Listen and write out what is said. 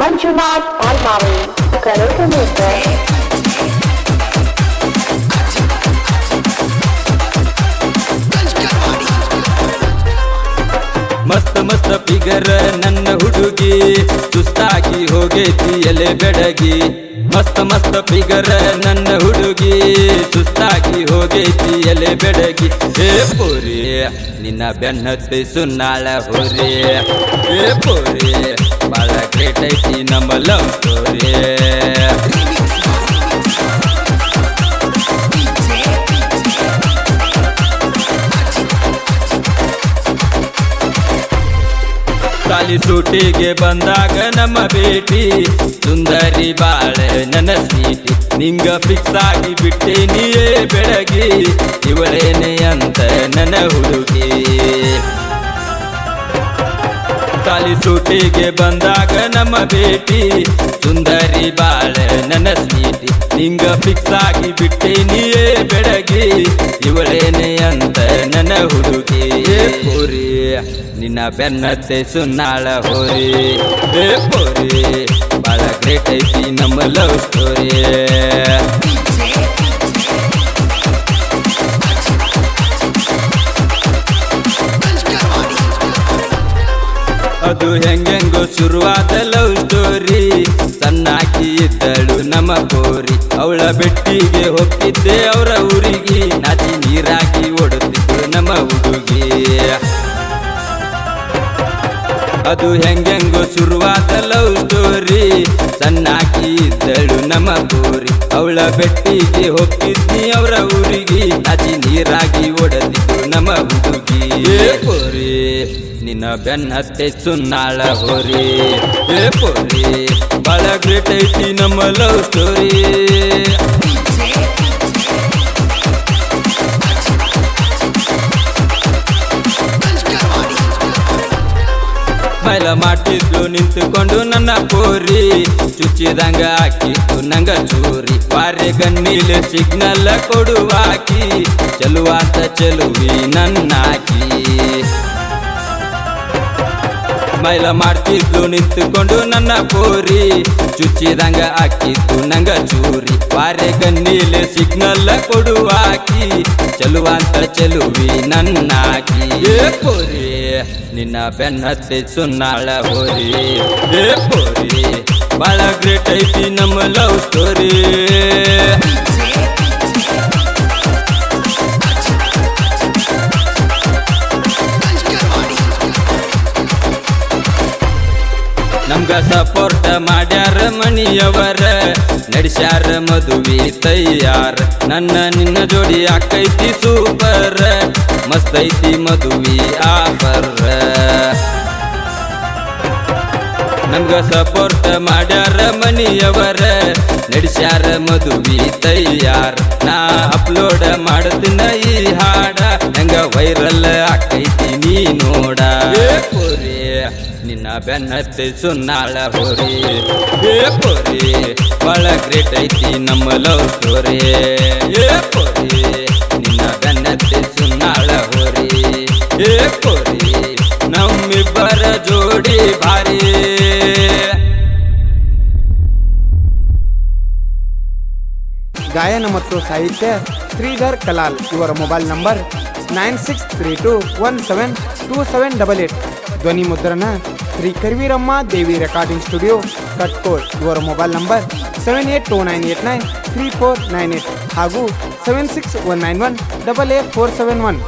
ಮಂಜುನಾಥ್ ಪಾಲ್ಮಾವಿ ಕರುಣೆಯಿಂದ ಮಸ್ತ್ ಮಸ್ತ ಫಿಗರ್ ನನ್ನ ಹುಡುಗಿ. ಸುಸ್ತಾಗಿ ಹೋಗೈತಿ ಎಲೆ ಬೆಡಗಿ. ಮಸ್ತ ಮಸ್ತ ಫಿಗರ್ ನನ್ನ ಹುಡುಗಿ. ಸುಸ್ತಾಗಿ ಹೋಗೈತಿ ಎಲೆ ಬೆಡಗಿ. ಹೇ ಪೋರಿ, ನಿನ್ನ ಬೆನ್ನತ್ತಿ ಸುನ್ನಾಳ ಹೋರಿ. ಹೇ ಪೋರಿ ನಮ್ಮ ಲವ್ ಸೂಟಿಗೆ ಬಂದಾಗ ನಮ್ಮ ಬೇಟಿ ಸುಂದರಿ ಬಾಳೆ ನನ್ನ ಸೀಟಿ ನಿಂಗ ಫಿಕ್ಸ್ ಆಗಿ ಬಿಟ್ಟೇನಿಯೇ ಬೆಳಗಿ ಇವಳೇನೆ ಅಂತ ನನ್ನ ಹುಡುಗಿ ಸೂಟಿಗೆ ಬಂದಾಗ ನಮ್ಮ ಭೇಟಿ. ಸುಂದರಿ ಬಾಳ ನನ್ನ ಸ್ನೇಹಿತಿ ನಿಂಗ ಫಿಕ್ಸ್ ಆಗಿ ಬಿಟ್ಟೇನಿಯೇ ಬೆಳಗಿ ಇವಳೇನೆ ಅಂತ ನನ್ನ ಹುಡುಗಿ. ಏ ನಿನ್ನ ಬೆನ್ನತ್ತೆ ಸುನ್ನಾಳ ಹೋರಿ. ಪೋರಿ, ಬಾಳ ಗ್ರೇಟ್ ಐತಿ ನಮ್ಮ ಲವ್ ಸ್ಟೋರಿ ಅದು ಹೆಂಗೆಂಗೋ ಶುರುವಾದ ಲವ್ ಸ್ಟೋರಿ ಸಣ್ಣಾಕಿ ಇದ್ದಳು ನಮ್ಮ ಕೋರಿ ಅವಳ ಬೆಟ್ಟಿಗೆ ಹೋಗಿದ್ದೆ ಅವರ ಊರಿಗೆ. ನದಿ ನೀರಾಗಿ ಓಡುತ್ತಿದ್ದು ನಮ್ಮ ಹುಡುಗಿ. ಅದು ಹೆಂಗೆಂಗೋ ಶುರುವಾದ ಲವ್ ಸ್ಟೋರಿ ಸಣ್ಣಾಕಿ ಇದ್ದಳು ನಮ್ಮ ಕೋರಿ ಅವಳ ಬೆಟ್ಟಿಗೆ ಹೋಗ್ತಿದ್ದಿ ಅವರ ಊರಿಗೆ. ಅತಿ ನೀರಾಗಿ ಓಡದಿದ್ದು ನಮ್ಮ ಹುಡುಗಿ. ಪೋರಿ. ನಿನ್ನ ಬೆನ್ನತ್ತೆ ಸುನ್ನಾಳ ಹೋರಿ. ಪೋರಿ ಬಾಳ ಗ್ರೇಟ್ ಐತಿ ನಮ್ಮ ಲವ್ ಸ್ಟೋರಿ ಮೈಲ ಮಾಡಿದ್ಲು ನಿಂತುಕೊಂಡು ನನ್ನ ಕೋರಿ. ಚುಚ್ಚಿದಂಗ ಹಾಕಿತ್ತು ನಂಗ ಚೂರಿ. ಬಾರೆ ಗನ್ನೀಲೆ ಸಿಗ್ನಲ್ ಕೊಡುವಾಕಿ ಚಲುವಾತ ಚೆಲುವಿ ನನ್ನಾಕಿ. ಮೈಲ ಮಾಡ್ತಿದ್ಲು, ನಿಂತುಕೊಂಡು ನನ್ನ ಕೋರಿ. ಚುಚ್ಚಿದಂಗ ಹಾಕಿತ್ತು ನಂಗ ಚೂರಿ. ಬಾರೆ ಗನ್ನೀಲೆ ಸಿಗ್ನಲ್ ಕೊಡುವಾಕಿ ಚಲುವಾಂತ ಚೆಲುವಿ ನನ್ನಾಕಿ. ಕೋರಿ. ನಿನ್ನ ಬೆನ್ನತ್ತಿ ಸುನ್ನಾಳ ಹೋರಿ. ಏ ಹೋರಿ, ಬಾಳ ಗ್ರೇಟ್ ಐತಿ ನಮ್ಮ ಲವ್ ಸ್ಟೋರಿ ನಮ್ಗ ಸಪೋರ್ಟ್ ಮಾಡ್ಯಾರ ಮನಿಯವರ, ನಡೆಸ್ಯಾರ ಮದುವೆ ತಯ್ಯಾರ ನನ್ನ ನಿನ್ನ ಜೋಡಿ ಆಕೈತಿ ಸೂಪರ್ ಮಸ್ತ್ ಐತಿ ಮದುವೆ ಆಫರ್. ನಮ್ಗ ಸಪೋರ್ಟ್ ಮಾಡ್ಯಾರ ಮನಿಯವರ. ನಡೆಸ್ಯಾರ ಮದುವೆ ತಯ್ಯಾರ ನಾ ಅಪ್ಲೋಡ್ ಮಾಡ್ತೀನ ಈ ಹಾಡ. ನಂಗ ವೈರಲ್ ಆಕೈತಿ ನೀ ನೋಡ. ಏ ಪೋರಿ ನಿನ್ನ ಬೆನ್ನತ್ತೆ ಸುನ್ನಾಳ ಹೋರಿ. ಏ ಪೋರಿ ಬಾಳ ಗ್ರೇಟ್ ಐತಿ ನಮ್ಮ ಲವ್ ಸ್ಟೋರಿ ಏ ಪೋರಿ ಏ ಪೋರಿ ನಮ್ಮಿಬ್ಬರ ಜೋಡಿ ಭಾರಿ ಗಾಯನ ಮತ್ತು ಸಾಹಿತ್ಯ ಶ್ರೀಧರ್ ಕಲಾಲ್ ಇವರ mobile number nine six three two one seven two seven double eight ಧ್ವನಿ ಮುದ್ರಣ ಶ್ರೀ ಕರ್ವೀರಮ್ಮ ದೇವಿ ರೆಕಾರ್ಡಿಂಗ್ ಸ್ಟುಡಿಯೋ ಕಟ್ಕೋಟ್ ಇವರ mobile number seven eight two nine eight nine three four nine eight ಹಾಗೂ seven six one nine one double eight four seven one